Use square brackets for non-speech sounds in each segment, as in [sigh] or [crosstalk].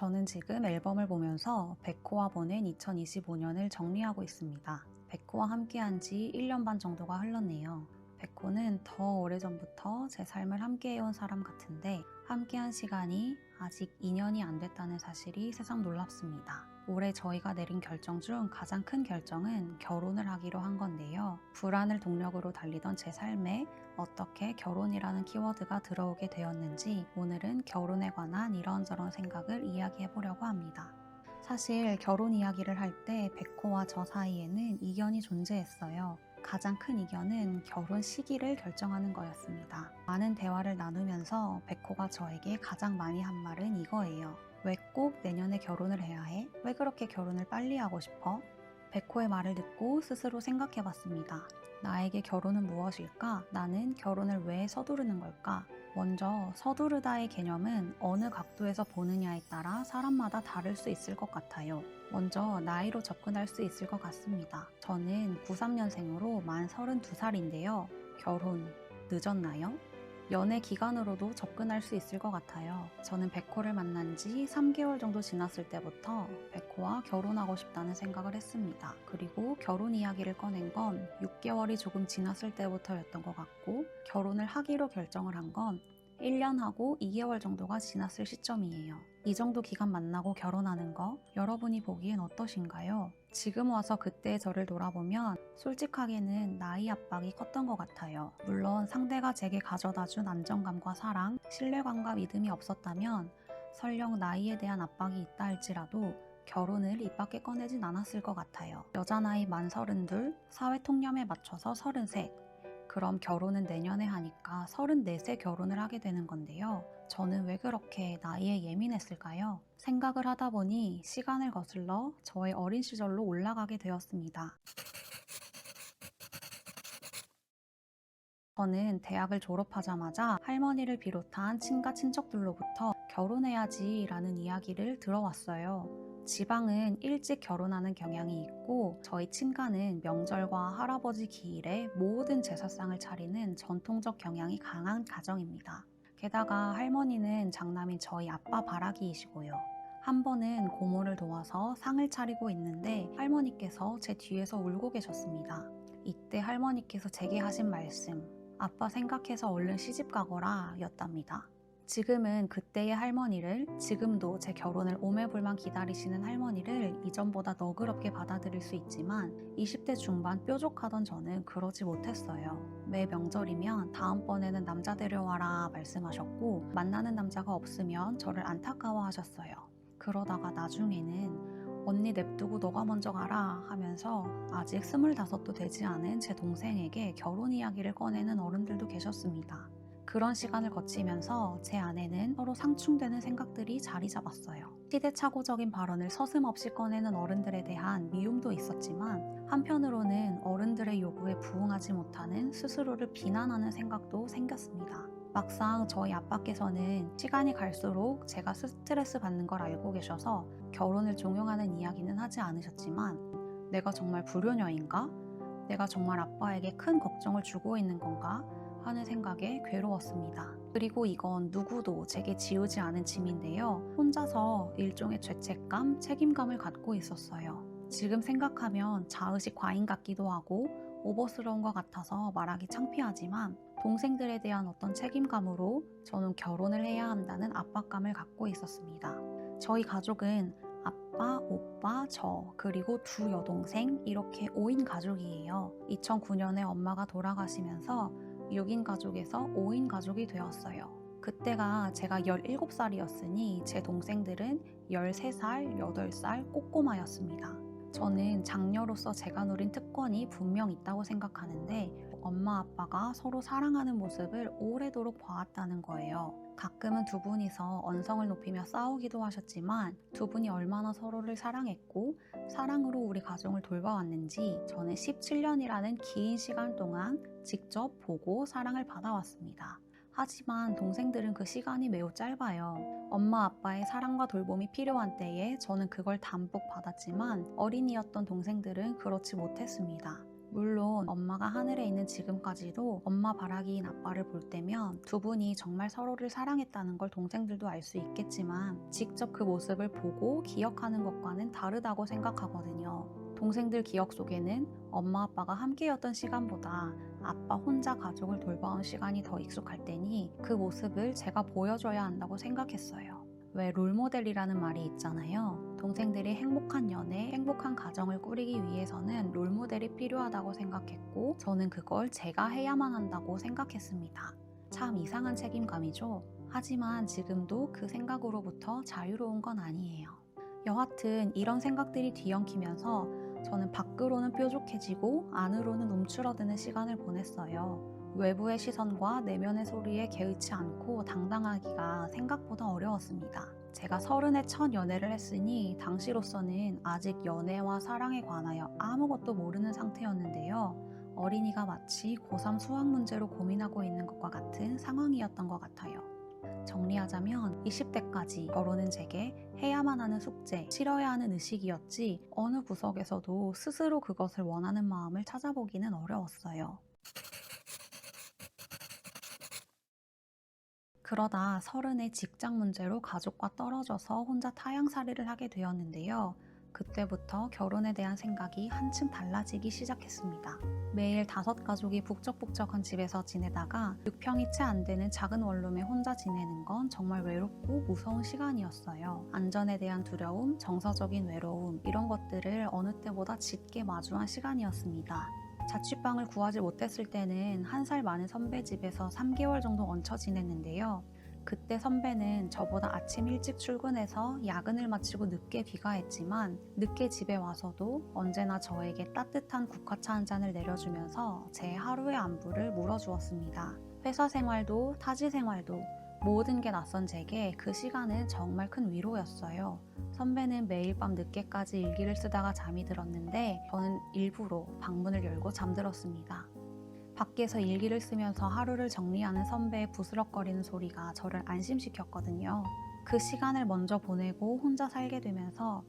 저는 지금 앨범을 보면서 백호와 보낸 2025년을 정리하고 있습니다. 백호와 함께한 지 1년 반 정도가 흘렀네요. 백호는 더 오래전부터 제 삶을 함께해온 사람 같은데 함께한 시간이 아직 2년이 안 됐다는 사실이 세상 놀랍습니다. 올해 저희가 내린 결정 중 가장 큰 결정은 결혼을 하기로 한 건데요. 불안을 동력으로 달리던 제 삶에 어떻게 결혼이라는 키워드가 들어오게 되었는지 오늘은 결혼에 관한 이런저런 생각을 이야기해 보려고 합니다. 사실 결혼 이야기를 할 때 백호와 저 사이에는 이견이 존재했어요. 가장 큰 이견은 결혼 시기를 결정하는 거였습니다. 많은 대화를 나누면서 백호가 저에게 가장 많이 한 말은 이거예요. 왜 꼭 내년에 결혼을 해야 해? 왜 그렇게 결혼을 빨리 하고 싶어? 백호의 말을 듣고 스스로 생각해 봤습니다. 나에게 결혼은 무엇일까? 나는 결혼을 왜 서두르는 걸까? 먼저 서두르다의 개념은 어느 각도에서 보느냐에 따라 사람마다 다를 수 있을 것 같아요. 먼저 나이로 접근할 수 있을 것 같습니다. 저는 93년생으로 만 32살인데요. 결혼 늦었나요? 연애 기간으로도 접근할 수 있을 것 같아요. 저는 백호를 만난 지 3개월 정도 지났을 때부터 백호와 결혼하고 싶다는 생각을 했습니다. 그리고 결혼 이야기를 꺼낸 건 6개월이 조금 지났을 때부터였던 것 같고 결혼을 하기로 결정을 한건 1년하고 2개월 정도가 지났을 시점이에요. 이 정도 기간 만나고 결혼하는 거 여러분이 보기엔 어떠신가요? 지금 와서 그때의 저를 돌아보면 솔직하게는 나이 압박이 컸던 것 같아요. 물론 상대가 제게 가져다 준 안정감과 사랑, 신뢰감과 믿음이 없었다면 설령 나이에 대한 압박이 있다 할지라도 결혼을 입 밖에 꺼내진 않았을 것 같아요. 여자 나이 만 서른둘, 사회 통념에 맞춰서 서른셋, 그럼 결혼은 내년에 하니까 34세 결혼을 하게 되는 건데요. 저는 왜 그렇게 나이에 예민했을까요? 생각을 하다 보니 시간을 거슬러 저의 어린 시절로 올라가게 되었습니다. 저는 대학을 졸업하자마자 할머니를 비롯한 친가 친척들로부터 결혼해야지 라는 이야기를 들어왔어요. 지방은 일찍 결혼하는 경향이 있고 저희 친가는 명절과 할아버지 기일에 모든 제사상을 차리는 전통적 경향이 강한 가정입니다. 게다가 할머니는 장남인 저희 아빠 바라기이시고요. 한 번은 고모를 도와서 상을 차리고 있는데 할머니께서 제 뒤에서 울고 계셨습니다. 이때 할머니께서 제게 하신 말씀, 아빠 생각해서 얼른 시집 가거라 였답니다. 지금은 그때의 할머니를 지금도 제 결혼을 오매불만 기다리시는 할머니를 이전보다 너그럽게 받아들일 수 있지만 20대 중반 뾰족하던 저는 그러지 못했어요. 매 명절이면 다음번에는 남자 데려와라 말씀하셨고 만나는 남자가 없으면 저를 안타까워하셨어요. 그러다가 나중에는 언니 냅두고 너가 먼저 가라 하면서 아직 스물다섯도 되지 않은 제 동생에게 결혼 이야기를 꺼내는 어른들도 계셨습니다. 그런 시간을 거치면서 제 안에는 서로 상충되는 생각들이 자리 잡았어요. 시대착오적인 발언을 서슴없이 꺼내는 어른들에 대한 미움도 있었지만 한편으로는 어른들의 요구에 부응하지 못하는 스스로를 비난하는 생각도 생겼습니다. 막상 저희 아빠께서는 시간이 갈수록 제가 스트레스 받는 걸 알고 계셔서 결혼을 종용하는 이야기는 하지 않으셨지만 내가 정말 불효녀인가? 내가 정말 아빠에게 큰 걱정을 주고 있는 건가? 하는 생각에 괴로웠습니다. 그리고 이건 누구도 제게 지우지 않은 짐인데요. 혼자서 일종의 죄책감, 책임감을 갖고 있었어요. 지금 생각하면 자의식 과잉 같기도 하고 오버스러운 것 같아서 말하기 창피하지만 동생들에 대한 어떤 책임감으로 저는 결혼을 해야 한다는 압박감을 갖고 있었습니다. 저희 가족은 아빠, 오빠, 저, 그리고 두 여동생 이렇게 5인 가족이에요. 2009년에 엄마가 돌아가시면서 6인 가족에서 5인 가족이 되었어요. 그때가 제가 17살이었으니 제 동생들은 13살, 8살 꼬꼬마였습니다. 저는 장녀로서 제가 누린 특권이 분명 있다고 생각하는데 엄마 아빠가 서로 사랑하는 모습을 오래도록 봐왔다는 거예요. 가끔은 두 분이서 언성을 높이며 싸우기도 하셨지만 두 분이 얼마나 서로를 사랑했고 사랑으로 우리 가정을 돌봐왔는지 저는 17년이라는 긴 시간 동안 직접 보고 사랑을 받아왔습니다. 하지만 동생들은 그 시간이 매우 짧아요. 엄마 아빠의 사랑과 돌봄이 필요한 때에 저는 그걸 담뿍 받았지만 어린이였던 동생들은 그렇지 못했습니다. 물론 엄마가 하늘에 있는 지금까지도 엄마 바라기인 아빠를 볼 때면 두 분이 정말 서로를 사랑했다는 걸 동생들도 알 수 있겠지만 직접 그 모습을 보고 기억하는 것과는 다르다고 생각하거든요. 동생들 기억 속에는 엄마 아빠가 함께였던 시간보다 아빠 혼자 가족을 돌봐온 시간이 더 익숙할 테니 그 모습을 제가 보여줘야 한다고 생각했어요. 왜 롤모델이라는 말이 있잖아요. 동생들이 행복한 연애, 행복한 가정을 꾸리기 위해서는 롤모델이 필요하다고 생각했고, 저는 그걸 제가 해야만 한다고 생각했습니다. 참 이상한 책임감이죠. 하지만 지금도 그 생각으로부터 자유로운 건 아니에요. 여하튼 이런 생각들이 뒤엉키면서 저는 밖으로는 뾰족해지고 안으로는 움츠러드는 시간을 보냈어요. 외부의 시선과 내면의 소리에 개의치 않고 당당하기가 생각보다 어려웠습니다. 제가 서른에 첫 연애를 했으니 당시로서는 아직 연애와 사랑에 관하여 아무것도 모르는 상태였는데요. 어린이가 마치 고3 수학 문제로 고민하고 있는 것과 같은 상황이었던 것 같아요. 정리하자면 20대까지 결혼은 제게 해야만 하는 숙제, 치러야 하는 의식이었지 어느 구석에서도 스스로 그것을 원하는 마음을 찾아보기는 어려웠어요. 그러다 서른의 직장 문제로 가족과 떨어져서 혼자 타향살이를 하게 되었는데요. 그때부터 결혼에 대한 생각이 한층 달라지기 시작했습니다. 매일 다섯 가족이 북적북적한 집에서 지내다가 6평이 채 안 되는 작은 원룸에 혼자 지내는 건 정말 외롭고 무서운 시간이었어요. 안전에 대한 두려움, 정서적인 외로움, 이런 것들을 어느 때보다 짙게 마주한 시간이었습니다. 자취방을 구하지 못했을 때는 한 살 많은 선배 집에서 3개월 정도 얹혀 지냈는데요. 그때 선배는 저보다 아침 일찍 출근해서 야근을 마치고 늦게 귀가했지만 늦게 집에 와서도 언제나 저에게 따뜻한 국화차 한 잔을 내려주면서 제 하루의 안부를 물어주었습니다. 회사 생활도 타지 생활도 모든 게 낯선 제게 그 시간은 정말 큰 위로였어요. 선배는 매일 밤 늦게까지 일기를 쓰다가 잠이 들었는데 저는 일부러 방문을 열고 잠들었습니다. 밖에서 일기를 쓰면서 하루를 정리하는 선배의 부스럭거리는 소리가 저를 안심시켰거든요. 그 시간을 먼저 보내고 혼자 살게 되면서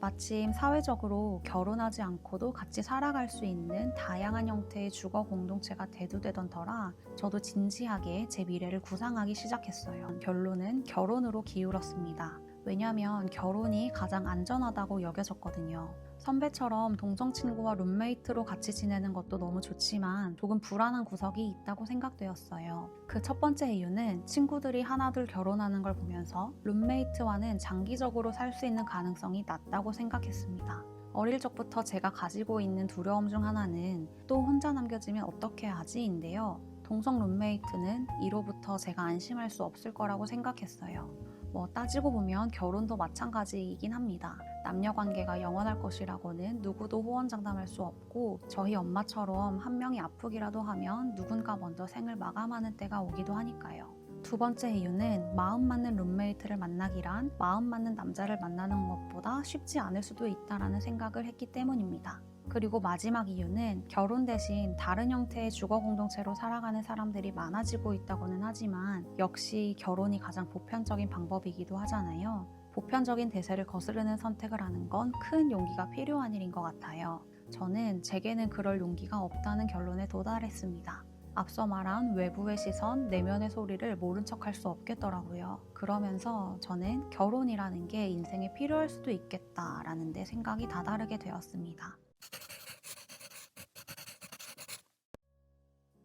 마침 사회적으로 결혼하지 않고도 같이 살아갈 수 있는 다양한 형태의 주거 공동체가 대두되던 터라 저도 진지하게 제 미래를 구상하기 시작했어요. 결론은 결혼으로 기울었습니다. 왜냐하면 결혼이 가장 안전하다고 여겨졌거든요. 선배처럼 동성 친구와 룸메이트로 같이 지내는 것도 너무 좋지만 조금 불안한 구석이 있다고 생각되었어요. 그 첫 번째 이유는 친구들이 하나둘 결혼하는 걸 보면서 룸메이트와는 장기적으로 살 수 있는 가능성이 낮다고 생각했습니다. 어릴 적부터 제가 가지고 있는 두려움 중 하나는 또 혼자 남겨지면 어떻게 하지인데요. 동성 룸메이트는 이로부터 제가 안심할 수 없을 거라고 생각했어요. 뭐 따지고 보면 결혼도 마찬가지이긴 합니다. 남녀 관계가 영원할 것이라고는 누구도 호언장담할 수 없고 저희 엄마처럼 한 명이 아프기라도 하면 누군가 먼저 생을 마감하는 때가 오기도 하니까요. 두 번째 이유는 마음 맞는 룸메이트를 만나기란 마음 맞는 남자를 만나는 것보다 쉽지 않을 수도 있다라는 생각을 했기 때문입니다. 그리고 마지막 이유는 결혼 대신 다른 형태의 주거 공동체로 살아가는 사람들이 많아지고 있다고는 하지만 역시 결혼이 가장 보편적인 방법이기도 하잖아요. 보편적인 대세를 거스르는 선택을 하는 건 큰 용기가 필요한 일인 것 같아요. 저는 제게는 그럴 용기가 없다는 결론에 도달했습니다. 앞서 말한 외부의 시선, 내면의 소리를 모른 척할 수 없겠더라고요. 그러면서 저는 결혼이라는 게 인생에 필요할 수도 있겠다라는 데 생각이 다다르게 되었습니다.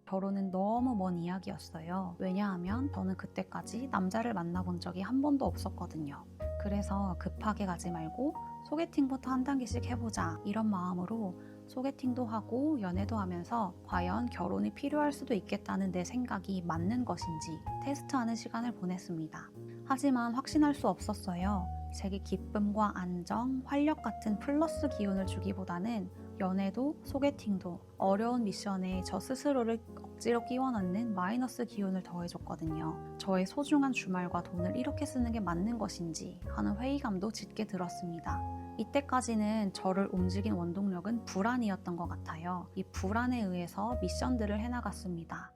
결혼은 너무 먼 이야기였어요. 왜냐하면 저는 그때까지 남자를 만나본 적이 한 번도 없었거든요. 그래서 급하게 가지 말고 소개팅부터 한 단계씩 해보자 이런 마음으로 소개팅도 하고 연애도 하면서 과연 결혼이 필요할 수도 있겠다는 내 생각이 맞는 것인지 테스트하는 시간을 보냈습니다. 하지만 확신할 수 없었어요. 제게 기쁨과 안정, 활력 같은 플러스 기운을 주기보다는 연애도 소개팅도 어려운 미션에 저 스스로를 억지로 끼워 넣는 마이너스 기운을 더해줬거든요. 저의 소중한 주말과 돈을 이렇게 쓰는 게 맞는 것인지 하는 회의감도 짙게 들었습니다. 이때까지는 저를 움직인 원동력은 불안이었던 것 같아요. 이 불안에 의해서 미션들을 해나갔습니다.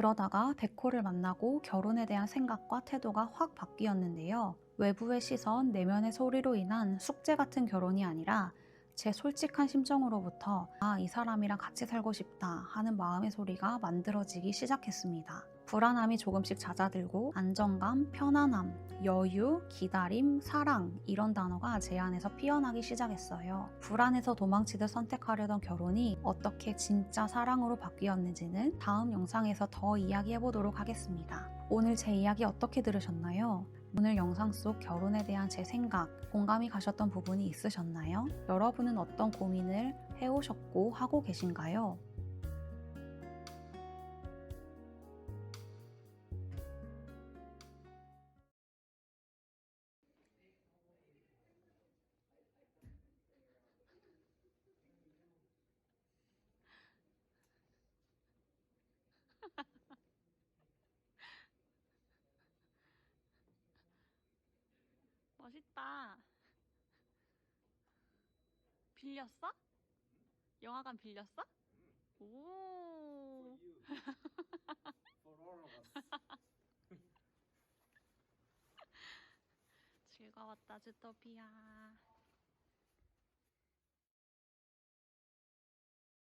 그러다가 백호를 만나고 결혼에 대한 생각과 태도가 확 바뀌었는데요. 외부의 시선, 내면의 소리로 인한 숙제 같은 결혼이 아니라 제 솔직한 심정으로부터 아, 이 사람이랑 같이 살고 싶다 하는 마음의 소리가 만들어지기 시작했습니다. 불안함이 조금씩 잦아들고 안정감, 편안함, 여유, 기다림, 사랑 이런 단어가 제 안에서 피어나기 시작했어요. 불안해서 도망치듯 선택하려던 결혼이 어떻게 진짜 사랑으로 바뀌었는지는 다음 영상에서 더 이야기해 보도록 하겠습니다. 오늘 제 이야기 어떻게 들으셨나요? 오늘 영상 속 결혼에 대한 제 생각, 공감이 가셨던 부분이 있으셨나요? 여러분은 어떤 고민을 해오셨고 하고 계신가요? 멋있다. 빌렸어? 영화관 빌렸어? 오. [laughs] 즐거웠다, 주토피아.